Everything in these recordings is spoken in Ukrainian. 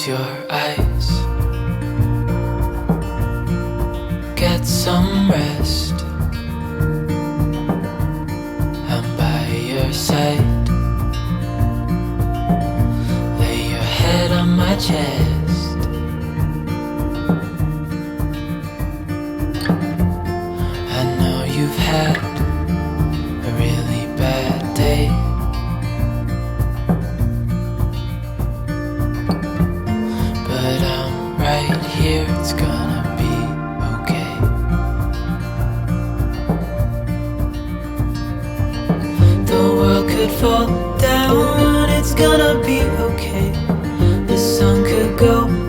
close your eyes. Get some rest. Go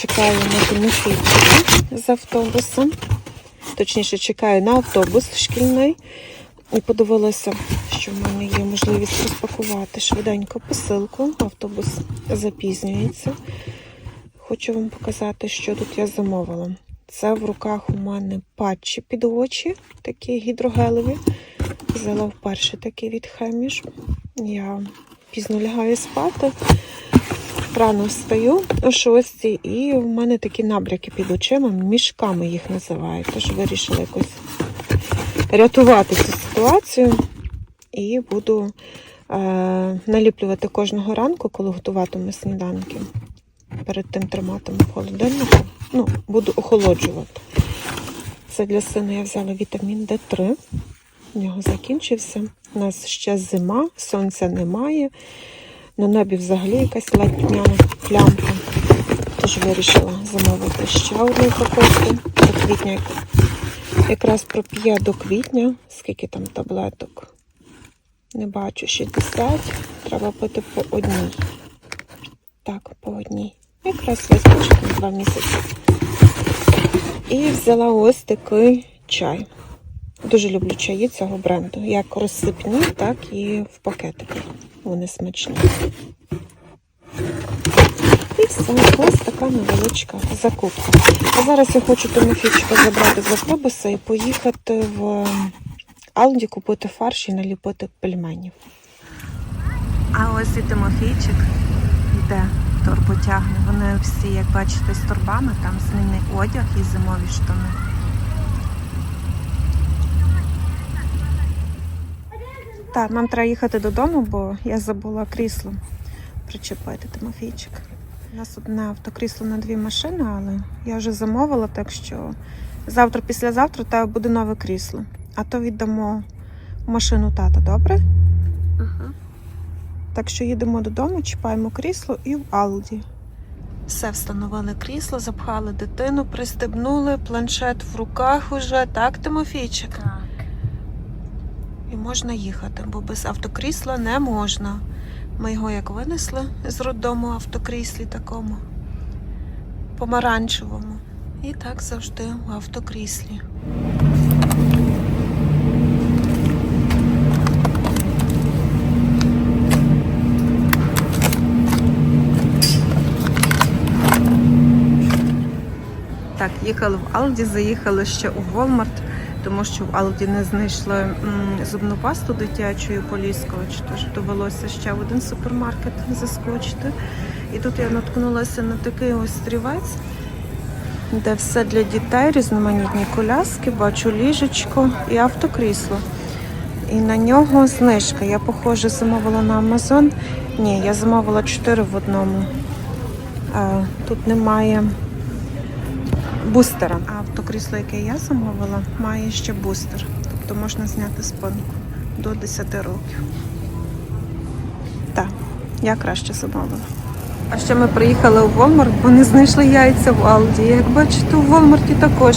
чекаю на Тимофійчика з автобусом. Точніше, чекаю на автобус шкільний. І подивилася, що в мене є можливість розпакувати швиденько посилку. Автобус запізнюється. Хочу вам показати, що тут я замовила. Це в руках у мене патчі під очі, такі гідрогелеві. Взяла вперше такі від Хеміш. Я пізно лягаю спати. Рано встаю о 6 і в мене такі набряки під очима, мішками їх називають. Тож вирішила якось рятувати цю ситуацію і буду е, наліплювати кожного ранку, коли готуватиму сніданки. Перед тим триматиму в. Ну, буду охолоджувати. Це для сина я взяла вітамін D3. У нього закінчився. У нас ще зима, сонця немає. На небі взагалі якась летня плямка. Тож вирішила замовити ще одну упаковку до квітня. Якраз проп'є до квітня. Скільки там таблеток? Не бачу, 60. Треба пити по одній. Так, по одній. Якраз вистачить на два місяці. І взяла ось такий чай. Дуже люблю чаї цього бренду. Як розсипні, так і в пакетиках. Вони смачні. І все, ось така невеличка закупка. А зараз я хочу Тимофійчика забрати з автобуса і поїхати в Алді купити фарш і наліпити пельменів. А ось і Тимофійчик йде, торбу тягне. Вони всі, як бачите, з торбами, там змінний одяг і зимові штани. Так, нам треба їхати додому, бо я забула крісло причепити Тимофійчик. У нас одне автокрісло на дві машини, але я вже замовила, так що завтра, післязавтра тебе буде нове крісло. А то віддамо машину тата, добре? Так що їдемо додому, чіпаємо крісло і в Алді. Все встановили крісло, запхали дитину, пристебнули, планшет в руках уже, так, Тимофійчик? Так. І можна їхати, бо без автокрісла не можна. Ми його як винесли з роддому автокріслі такому помаранчевому. І так завжди в автокріслі. Так, їхали в Алді, заїхали ще у Walmart, тому що в Алді не знайшли зубну пасту дитячу і поліскувач, тож довелося ще в один супермаркет заскочити. І тут я наткнулася на такий ось стрівець, де все для дітей, різноманітні коляски, бачу ліжечко і автокрісло. І на нього знижка. Я, похоже, замовила на Amazon. Ні, я замовила 4 в одному. А, тут немає бустера. А автокрісло, яке я замовила, має ще бустер. Тобто можна зняти спинку до 10 років. Так, я краще замовила. А ще ми приїхали у Walmart, бо не знайшли яйця в Алді. Як бачите, у Walmart також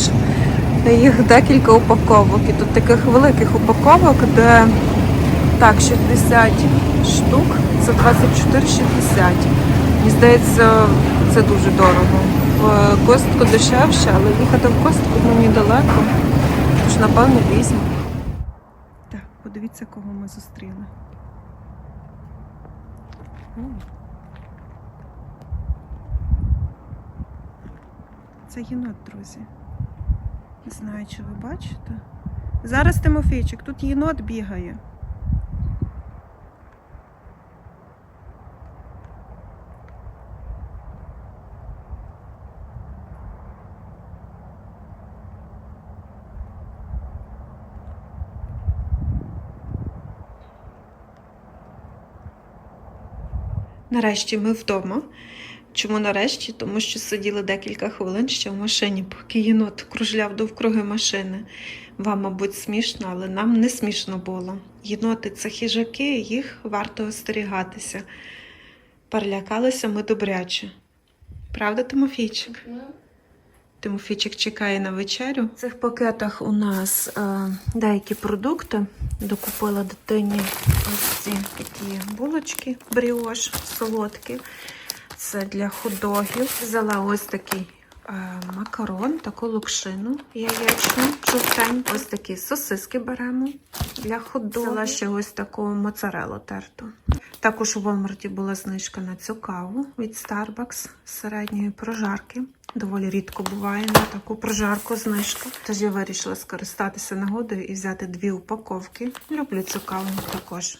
їх декілька упаковок. І тут таких великих упаковок, де так, 60 штук, це 24,60. Мені здається, це дуже дорого. В костку дешевше, але їхати в костку мені далеко. Тож, напевно, візьму. Так, подивіться, кого ми зустріли. Це єнот, друзі. Не знаю, чи ви бачите. Зараз Тимофійчик, тут єнот бігає. Нарешті ми вдома. Чому нарешті? Тому що сиділи декілька хвилин ще в машині, поки єнот кружляв довкруги машини. Вам, мабуть, смішно, але нам не смішно було. Єноти це хижаки, їх варто остерігатися. Перелякалися ми добряче. Правда, Тимофійчик? Тимофійчик чекає на вечерю. В цих пакетах у нас е, деякі продукти. Докупила дитині ось ці такі булочки, бріош, солодкі. Це для худогів. Взяла ось такий е, макарон, таку лукшину яєчну, жовтеньку. Ось такі сосиски беремо для худогів. Взяла ще ось таку моцарелу терту. Також у Walmart була знижка на цю каву від Starbucks середньої прожарки. Доволі рідко буває на таку прожарку знижка. Тож я вирішила скористатися нагодою і взяти дві упаковки. Люблю цю каву також.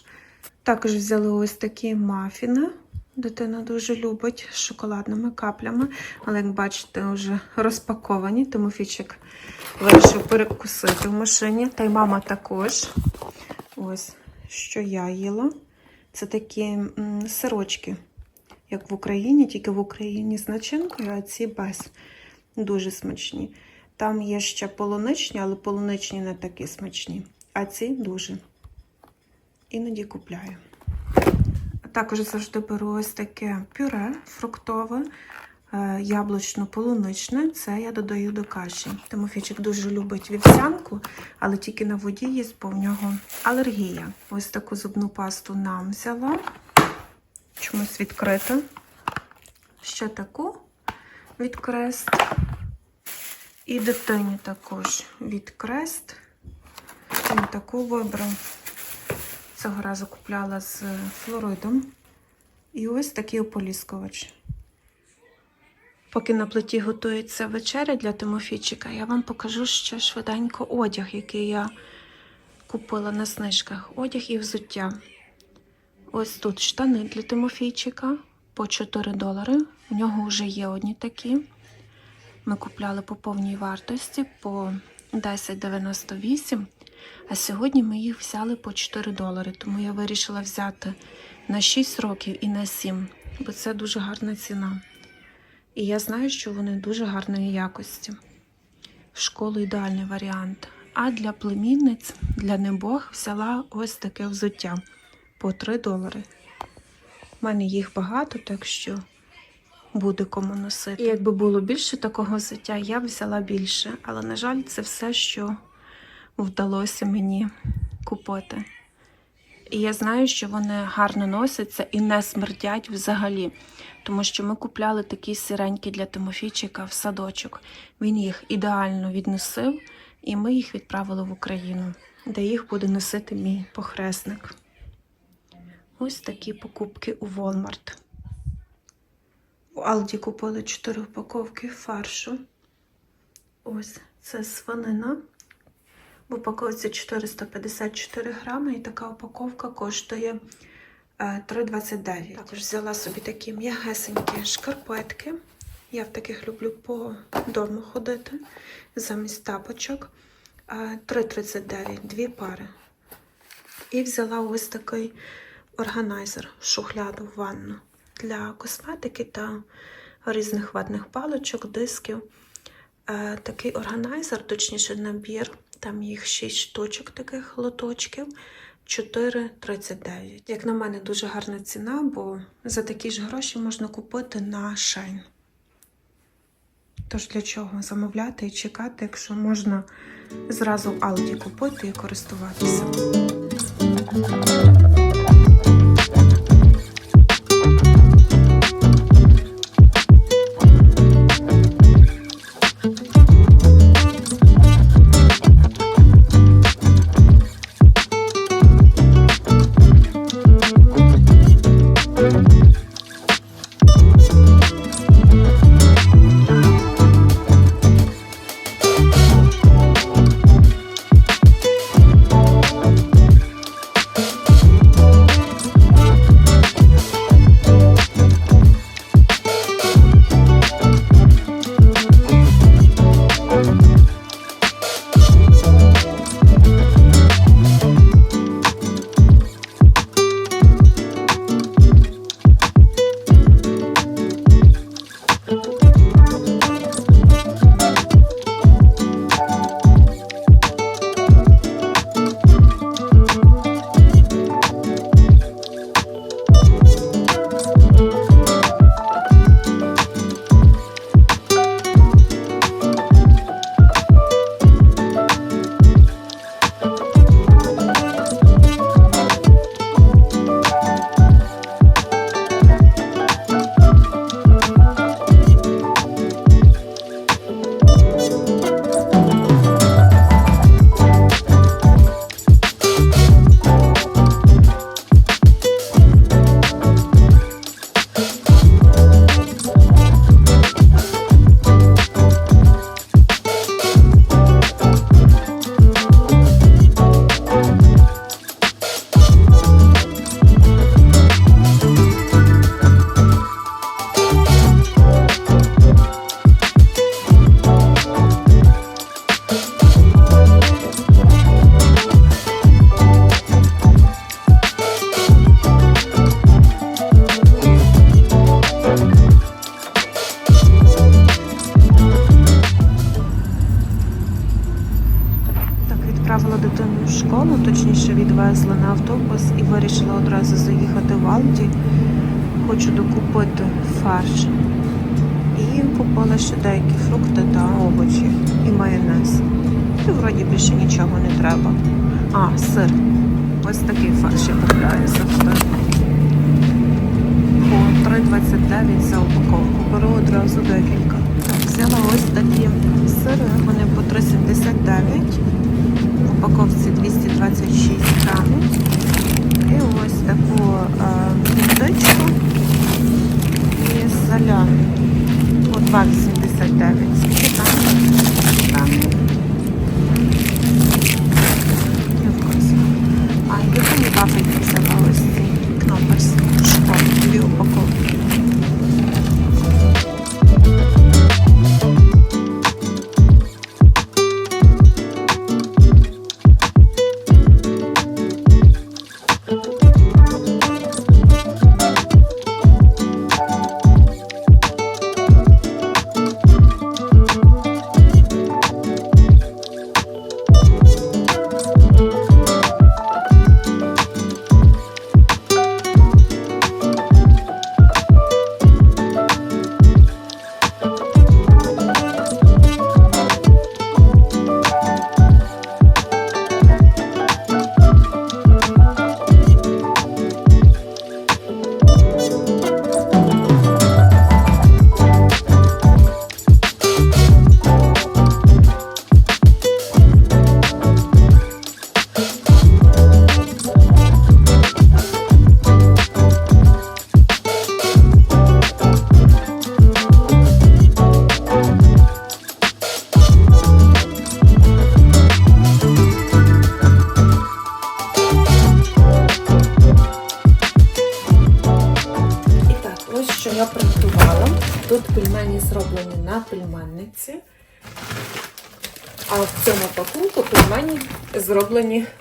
Також взяли ось такі мафіни. Дитина дуже любить з шоколадними каплями, але як бачите, вже розпаковані. Тимофійчик вирішив перекусити в машині. Та й мама також. Ось що я їла. Це такі сирочки, як в Україні, тільки в Україні з начинкою, а ці без. Дуже смачні. Там є ще полуничні, але полуничні не такі смачні. А ці дуже. Іноді купляю. Також завжди беру ось таке пюре фруктове, е, яблучно-полуничне. Це я додаю до каші. Тимофійчик дуже любить вівсянку, але тільки на воді їсть, бо в нього алергія. Ось таку зубну пасту нам взяла. Чомусь відкрита. Ще таку від Крест. І дитині також від Крест. Він таку вибрав. Цього разу купляла з флоридом. І ось такий ополіскувач. Поки на плиті готується вечеря для Тимофійчика, я вам покажу ще швиденько одяг, який я купила на знижках. Одяг і взуття. Ось тут штани для Тимофійчика по 4 долари. У нього вже є одні такі. Ми купляли по повній вартості по 10,98. А сьогодні ми їх взяли по 4 долари, тому я вирішила взяти на 6 років і на 7, бо це дуже гарна ціна. І я знаю, що вони дуже гарної якості. Школу ідеальний варіант. А для племінниць, для небог взяла ось таке взуття по 3 долари. У мене їх багато, так що буде кому носити. І якби було більше такого взуття, я б взяла більше. Але, на жаль, це все, що вдалося мені купити. І я знаю, що вони гарно носяться і не смердять взагалі. Тому що ми купляли такі сиренькі для Тимофійчика в садочок. Він їх ідеально відносив, і ми їх відправили в Україну, де їх буде носити мій похресник. Ось такі покупки у Walmart. У Алді купили 4 упаковки фаршу. Ось це свинина. В упаковці 454 грами, і така упаковка коштує е, 3,29. Також взяла собі такі м'ягесенькі шкарпетки. Я в таких люблю по дому ходити замість тапочок. Е, 3,39, дві пари. І взяла ось такий органайзер, шухляду в ванну для косметики та різних ватних паличок, дисків. Е, такий органайзер, точніше набір, там їх 6 штучок таких лоточків, 4,39. Як на мене, дуже гарна ціна, бо за такі ж гроші можна купити на Shine. Тож для чого замовляти і чекати, якщо можна зразу в Aldi купити і користуватися. На автобус і вирішила одразу заїхати в Алді. Хочу докупити фарш. І купила ще деякі фрукти та овочі і майонез. І вроді більше нічого не треба. А, сир. Ось такий фарш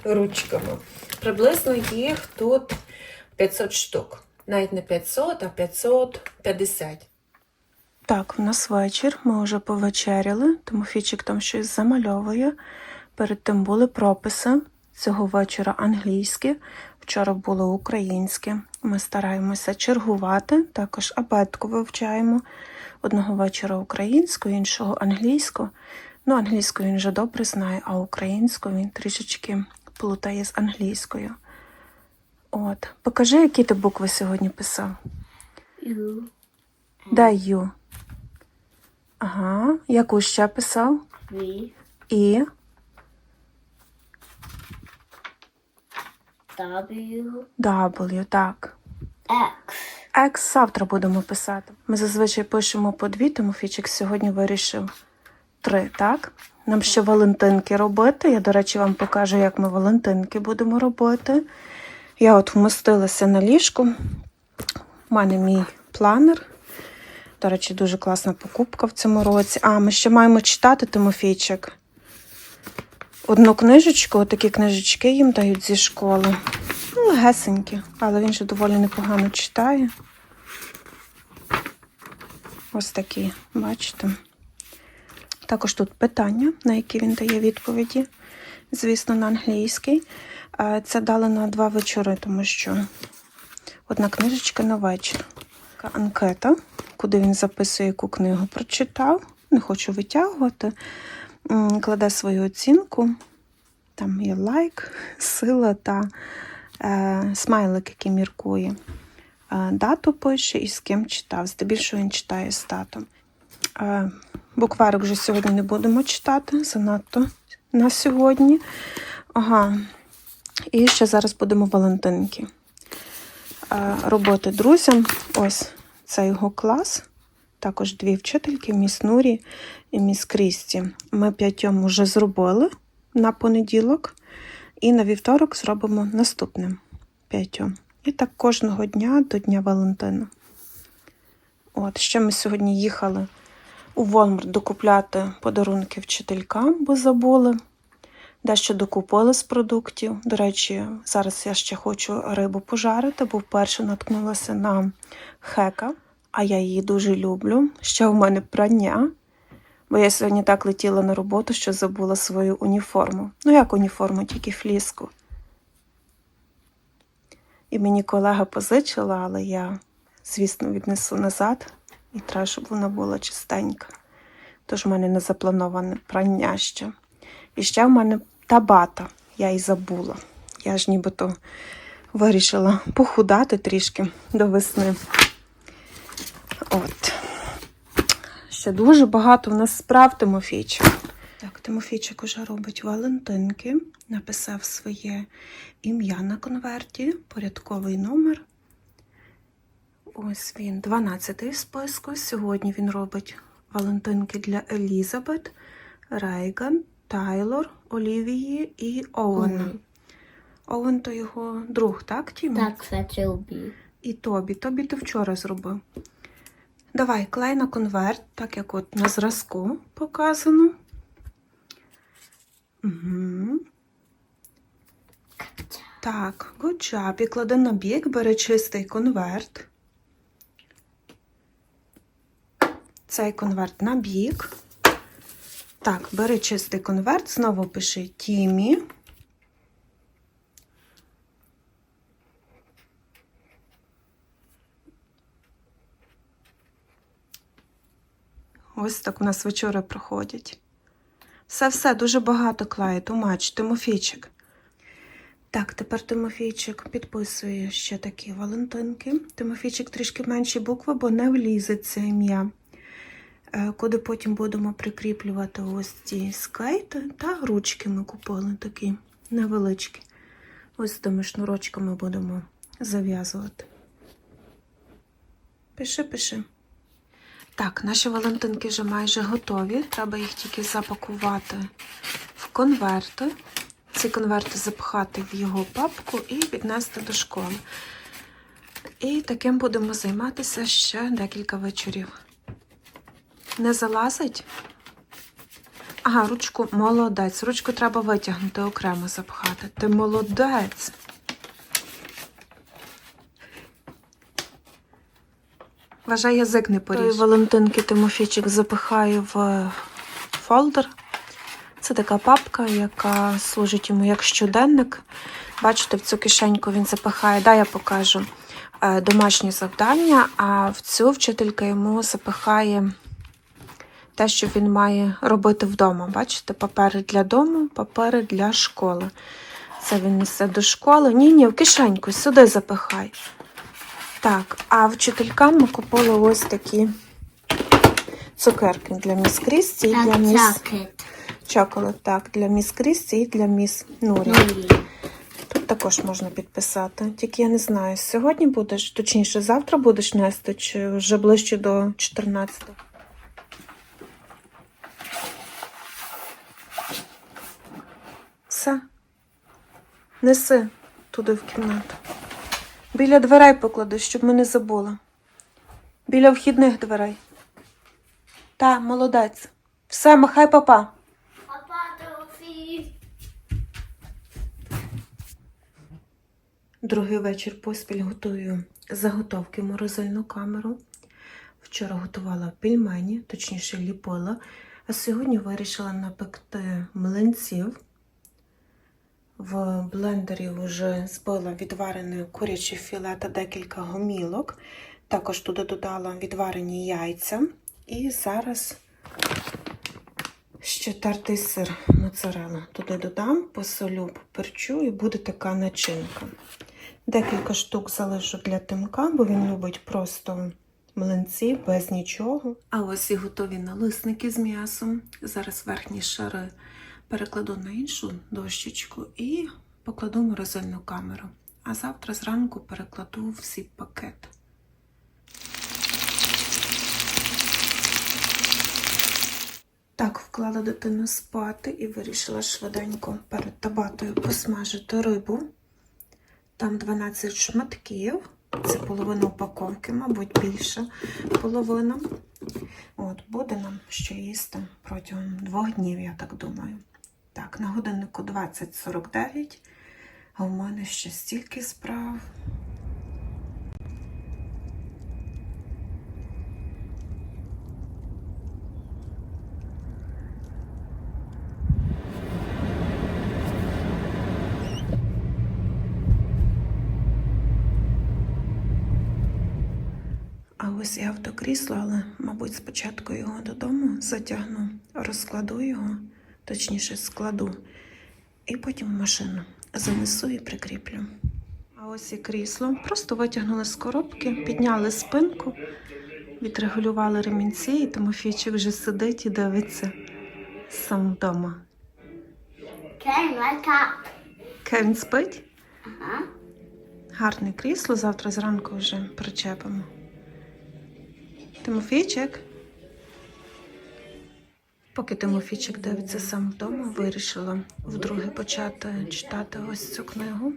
ручками. Приблизно їх тут 500 штук. Навіть не 500, а 550. Так, в нас вечір. Ми вже повечеряли. Тимофійчик там щось замальовує. Перед тим були прописи. Цього вечора англійські, вчора було українське. Ми стараємося чергувати, також абетку вивчаємо. Одного вечора українську, іншого англійську. Ну, англійську він вже добре знає, а українську він трішечки плутає з англійською. От. Покажи, які ти букви сьогодні писав. U, Дай ю. Ага. Яку ще писав? V, І. W, W, так. X. Екс завтра будемо писати. Ми зазвичай пишемо по дві, Тимофійчик сьогодні вирішив три, так? Нам ще Валентинки робити. Я, до речі, вам покажу, як ми Валентинки будемо робити. Я от вмостилася на ліжку. У мене мій планер. До речі, дуже класна покупка в цьому році. А, ми ще маємо читати, Тимофійчик. Одну книжечку, такі книжечки їм дають зі школи. Ну, легесенькі, але він же доволі непогано читає. Ось такі, бачите. Також тут питання, на які він дає відповіді, звісно, на англійський. Це дали на два вечори, тому що одна книжечка на вечір. Така анкета, куди він записує, яку книгу прочитав. Не хочу витягувати. Кладе свою оцінку. Там є лайк, сила та е, смайлик, який міркує. Е, дату пише і з ким читав. Здебільшого він читає з татом. Букварик вже сьогодні не будемо читати, занадто на сьогодні. Ага. І ще зараз будемо Валентинки. Роботи друзям. Ось це його клас. Також дві вчительки, міс Нурі і міс Крісті. Ми п'ятьом вже зробили на понеділок. І на вівторок зробимо наступним п'ятьом. І так кожного дня до Дня Валентина. От, ще ми сьогодні їхали у Волмарт докупляти подарунки вчителькам, бо забули. Дещо докупили з продуктів. До речі, зараз я ще хочу рибу пожарити, бо вперше наткнулася на хека, а я її дуже люблю. Ще в мене прання. Бо я сьогодні так летіла на роботу, що забула свою уніформу. Ну, як уніформу, тільки фліску. І мені колега позичила, але я, звісно, віднесу назад і треба, щоб вона була чистенька. Тож в мене не заплановане прання ще. І ще в мене табата, я і забула. Я ж нібито вирішила похудати трішки до весни. От. Ще дуже багато в нас справ Тимофійчик. Так, Тимофійчик уже робить Валентинки, написав своє ім'я на конверті, порядковий номер. Ось він, 12-й в списку. Сьогодні він робить Валентинки для Елізабет, Рейган, Тайлор, Олівії і Оуена. Оуен то його друг, так, Тімо? Так, це Тобі. І Тобі. Тобі ти вчора зробив. Давай, клей на конверт, так як от на зразку показано. Угу. Так, good job. І клади на бік, бери чистий конверт. Цей конверт на бік. Так, бери чистий конверт, знову пиши Тімі. Ось так у нас вечори проходять. Все-все, дуже багато клею, тумач, Тимофійчик. Так, тепер Тимофійчик підписує ще такі Валентинки. Тимофійчик трішки менші букви, бо не влізе це ім'я. Е, Куди потім будемо прикріплювати ось ці скейти та ручки ми купили такі невеличкі. Ось тими шнурочками будемо зав'язувати. Пиши, пиши. Так, наші Валентинки вже майже готові. Треба їх тільки запакувати в конверти. Ці конверти запхати в його папку і віднести до школи. І таким будемо займатися ще декілька вечорів. Не залазить? Ага, ручку молодець. Ручку треба витягнути, окремо запхати. Ти молодець. Вважай, язик не поріж. Валентинки Тимофійчик запихаю в фолдер. Це така папка, яка служить йому як щоденник. Бачите, в цю кишеньку він запихає, да, я покажу е, домашні завдання, а в цю вчителька йому запихає те, що він має робити вдома. Бачите, папери для дому, папери для школи. Це він несе до школи. Ні, ні, в кишеньку, сюди запихай. Так, а вчителькам ми купили ось такі цукерки для міс Крісті і для міс. Чоколад, так, для міс Крісті і для міс Нурі. Тут також можна підписати. Тільки я не знаю, сьогодні будеш, точніше, завтра будеш нести, чи вже ближче до 14. Все. Неси туди в кімнату. Біля дверей поклади, щоб ми не забули. Біля вхідних дверей. Та, молодець. Все, махай папа. Папа, Тимофій. Другий вечір поспіль готую заготовки в морозильну камеру. Вчора готувала пельмені, точніше ліпила, а сьогодні вирішила напекти млинців. В блендері вже збила відварене куряче філе та декілька гомілок. Також туди додала відварені яйця. І зараз ще тертий сир моцарелла. Туди додам, посолю, поперчу і буде така начинка. Декілька штук залишу для тимка, бо він любить просто млинці без нічого. А ось і готові налисники з м'ясом. Зараз верхні шари перекладу на іншу дощечку і покладу морозильну камеру. А завтра зранку перекладу всі пакети. Так, вклала дитину спати і вирішила швиденько перед табатою посмажити рибу. Там 12 шматків. Це половина упаковки, мабуть, більше половина. От, буде нам що їсти протягом двох днів, я так думаю. Так, на годиннику 20.49, а в мене ще стільки справ. А ось і автокрісло, але, мабуть, спочатку його додому затягну, розкладу його точніше складу, і потім в машину занесу і прикріплю. А ось і крісло. Просто витягнули з коробки, підняли спинку, відрегулювали ремінці, і Тимофійчик вже сидить і дивиться сам вдома. Okay, like up. Кевін спить. Uh-huh. Гарне крісло, завтра зранку вже причепимо. Тимофійчик. Поки Тимофійчик дивиться сам вдома, вирішила вдруге почати читати ось цю книгу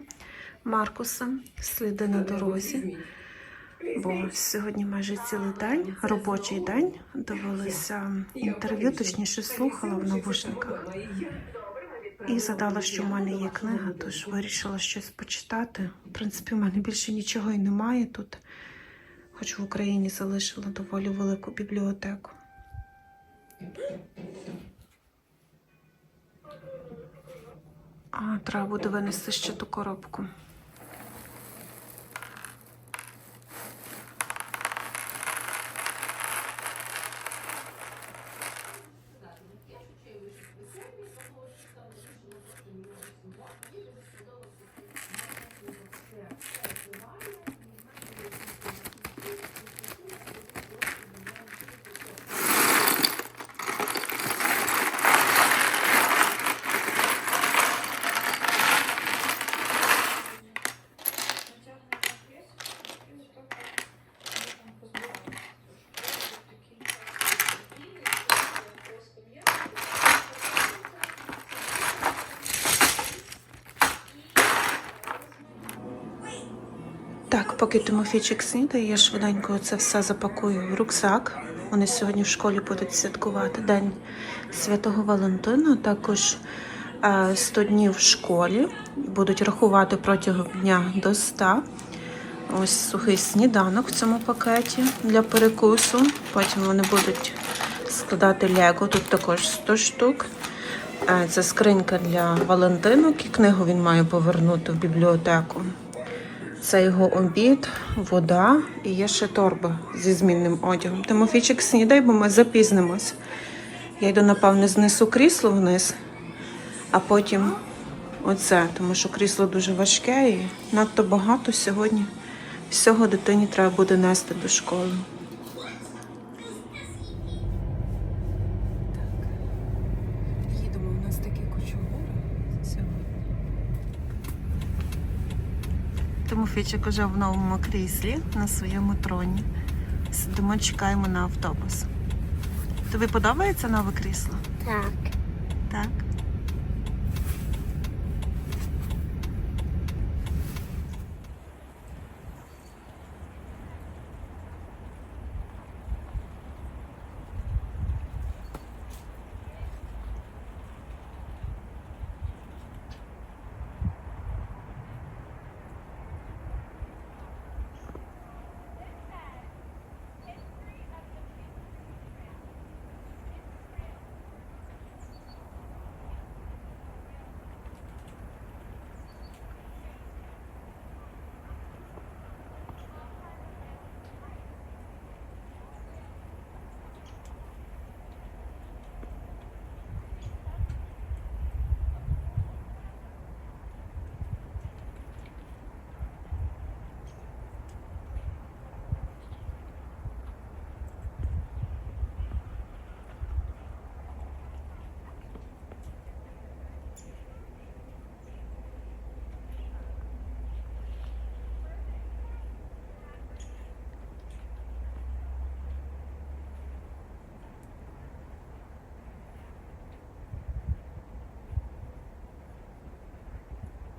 Маркуса Сліди на дорозі. Бо сьогодні майже цілий день, робочий день, дивилася інтерв'ю, точніше слухала в навушниках. І згадала, що в мене є книга, тож вирішила щось почитати. В принципі, в мене більше нічого і немає тут, хоч в Україні залишила доволі велику бібліотеку. А, треба буде винести ще ту коробку. Так, поки Тимофійчик снідає, я швиденько це все запакую в рюкзак. Вони сьогодні в школі будуть святкувати День Святого Валентина. Також е, 100 днів в школі. Будуть рахувати протягом дня до 100. Ось сухий сніданок в цьому пакеті для перекусу. Потім вони будуть складати лего. Тут також 100 штук. Е, Це скринька для Валентинок і книгу він має повернути в бібліотеку. Це його обід, вода і є ще торба зі змінним одягом. Тимофійчик, снідай, бо ми запізнимось. Я йду, напевне, знесу крісло вниз, а потім оце, тому що крісло дуже важке і надто багато сьогодні. Всього дитині треба буде нести до школи. Їдемо, у нас такі кучугури сьогодні. Тимофійчик уже в новому кріслі на своєму троні. Сидимо, чекаємо на автобус. Тобі подобається нове крісло? Так. Так.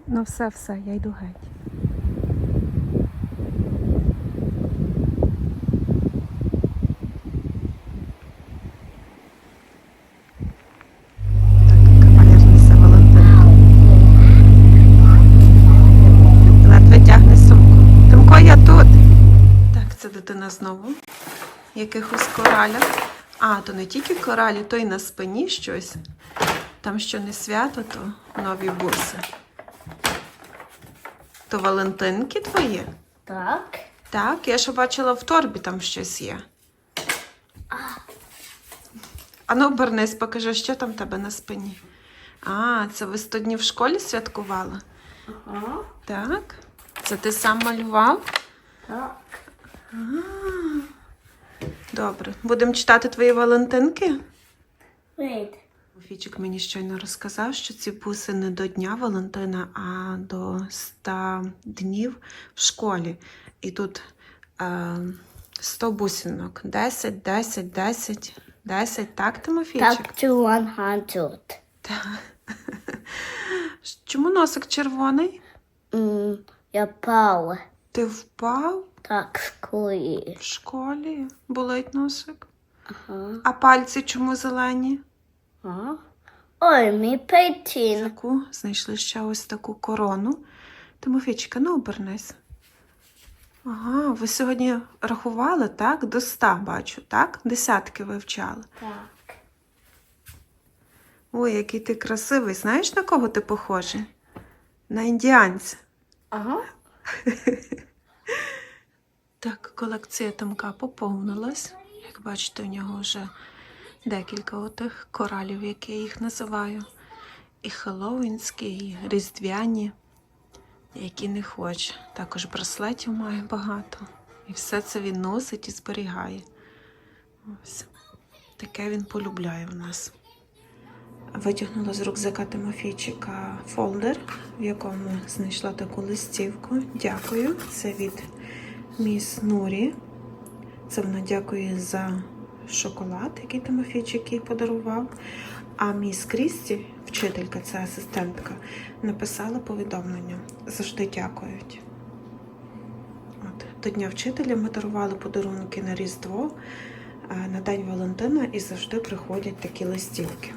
Ну все, все, я йду геть. Дитина знову. Якихось коралях. А, то не тільки коралі, то й на спині щось. Там що не свято, то нові буси. То Валентинки твої? Так. Так, я ще бачила в торбі там щось є. А ну обернись, покажи, що там в тебе на спині. А, це ви 100 днів в школі святкували? Ага. Так. Це ти сам малював? Так. Добре. Будемо читати твої Валентинки? Wait. Фічик мені щойно розказав, що ці буси не до Дня Валентина, а до 100 днів в школі. І тут е, 100 бусинок. 10, 10, 10, 10. Так, Тимофійчик? Back to 100. Так. Чому носик червоний? Mm, я пав. Ти впав Так, скорі. в школі? Болить носик? Ага. А пальці чому зелені? Ага. Ой, мій пейтін. Таку знайшли ще ось таку корону. Тимофійчика, ну обернись. Ага, ви сьогодні рахували, так? До ста бачу, так? Десятки вивчали. Так. Ой, який ти красивий. Знаєш, на кого ти похожий? На індіанця. Ага. Так, колекція Томка поповнилась. Як бачите, у нього вже декілька отих коралів, як я їх називаю. І хеллоуінські, і різдвяні, які не хоче. Також браслетів має багато. І все це він носить і зберігає. Ось. Таке він полюбляє в нас. Витягнула з рюкзака Тимофійчика фолдер, в якому знайшла таку листівку. Дякую. Це від міс Нурі. Це вона дякує за шоколад, який Тимофійчик їй подарував. А міс Крісті, вчителька, це асистентка, написала повідомлення. Завжди дякують. От, до Дня вчителя ми дарували подарунки на Різдво, е, на День Валентина і завжди приходять такі листівки.